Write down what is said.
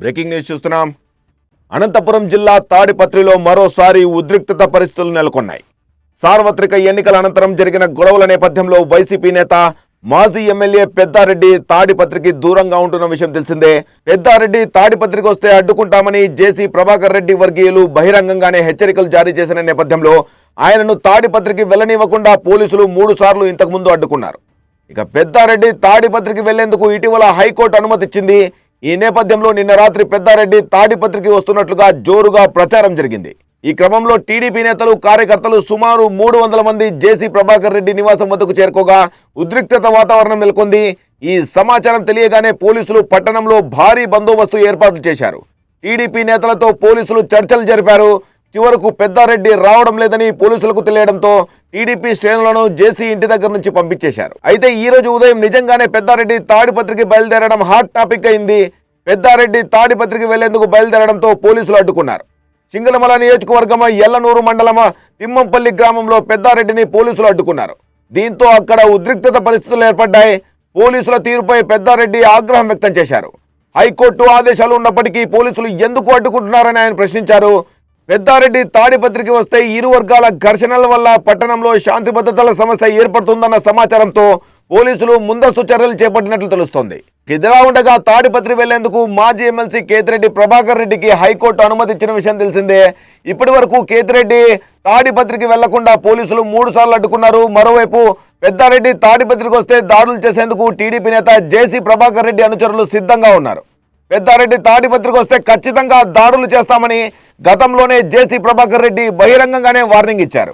Breaking news చూస్తున్నాం. అనంతపురం జిల్లా తాడిపత్రిలో మరోసారి ఉద్రిక్తత పరిస్థితులు నెలకొన్నాయి. సార్వత్రిక ఎన్నికల అనంతరం జరిగిన గొడవల నేపథ్యంలో వైసీపీ నేత మాజీ ఎమ్మెల్యే పెద్దారెడ్డి తాడిపత్రికి దూరంగా ఉంటున్న విషయం తెలిసిందే. పెద్దారెడ్డి తాడిపత్రికి వస్తే అడ్డుకుంటామని జేసీ ప్రభాకర్ రెడ్డి వర్గీయులు బహిరంగంగానే హెచ్చరికలు జారీ చేసిన నేపథ్యంలో ఆయనను తాడిపత్రికి వెళ్ళనివ్వకుండా పోలీసులు మూడు సార్లు ఇంతకుముందు అడ్డుకున్నారు. ఇక పెద్దారెడ్డి తాడిపత్రికి వెళ్ళేందుకు ఇటీవల హైకోర్టు అనుమతిచ్చింది ఈ నేపథ్యంలో నిన్న రాత్రి పెద్దారెడ్డి తాడిపత్రికి వస్తున్నట్లుగా జోరుగా ప్రచారం జరిగింది. ఈ క్రమంలో టీడీపీ నేతలు కార్యకర్తలు సుమారు మూడు వందల మంది జేసీ ప్రభాకర్ రెడ్డి నివాసం వద్దకు చేరుకోగా ఉద్రిక్తత వాతావరణం నెలకొంది. ఈ సమాచారం తెలియగానే పోలీసులు పట్టణంలో భారీ బందోబస్తు ఏర్పాట్లు చేశారు. టీడీపీ నేతలతో పోలీసులు చర్చలు జరిపారు. చివరకు పెద్దారెడ్డి రావడం లేదని పోలీసులకు తెలియడంతో టీడీపీ శ్రేణులను జేసీ ఇంటి దగ్గర నుంచి పంపించేశారు. అయితే ఈ రోజు ఉదయం నిజంగానే పెద్దారెడ్డి తాడిపత్రికి బయలుదేరడం హాట్ టాపిక్ అయింది. పెద్దారెడ్డి తాడిపత్రికి వెళ్ళేందుకు బయలుదేరడంతో పోలీసులు అడ్డుకున్నారు. సింగళమల నియోజకవర్గం ఎల్లనూరు మండలమ తిమ్మంపల్లి గ్రామంలో పెద్దారెడ్డిని పోలీసులు అడ్డుకున్నారు. దీంతో అక్కడ ఉద్రిక్తత పరిస్థితులు ఏర్పడ్డాయి. పోలీసుల తీరుపై పెద్దారెడ్డి ఆగ్రహం వ్యక్తం చేశారు. హైకోర్టు ఆదేశాలు ఉన్నప్పటికీ పోలీసులు ఎందుకు అడ్డుకుంటున్నారని ఆయన ప్రశ్నించారు. పెద్దారెడ్డి తాడిపత్రికి వస్తే ఇరు వర్గాల ఘర్షణల వల్ల పట్టణంలో శాంతి భద్రతల సమస్య ఏర్పడుతుందన్న సమాచారంతో పోలీసులు ముందస్తు చర్యలు చేపట్టినట్లు తెలుస్తోంది. ఇదిలా ఉండగా తాడిపత్రి వెళ్ళేందుకు మాజీ ఎమ్మెల్సీ కేతిరెడ్డి ప్రభాకర్ రెడ్డికి హైకోర్టు అనుమతి ఇచ్చిన విషయం తెలిసిందే. ఇప్పటి వరకు కేతిరెడ్డి తాడిపత్రికి వెళ్ళకుండా పోలీసులు మూడు సార్లు అడ్డుకున్నారు. మరోవైపు పెద్దారెడ్డి తాడిపత్రికి వస్తే దాడులు చేసేందుకు టీడీపీ నేత జేసీ ప్రభాకర్ రెడ్డి అనుచరులు సిద్ధంగా ఉన్నారు. పెద్దారెడ్డి తాడిపత్రికి వస్తే ఖచ్చితంగా దాడులు చేస్తామని గతంలోనే జేసీ ప్రభాకర్ రెడ్డి బహిరంగంగానే వార్నింగ్ ఇచ్చారు.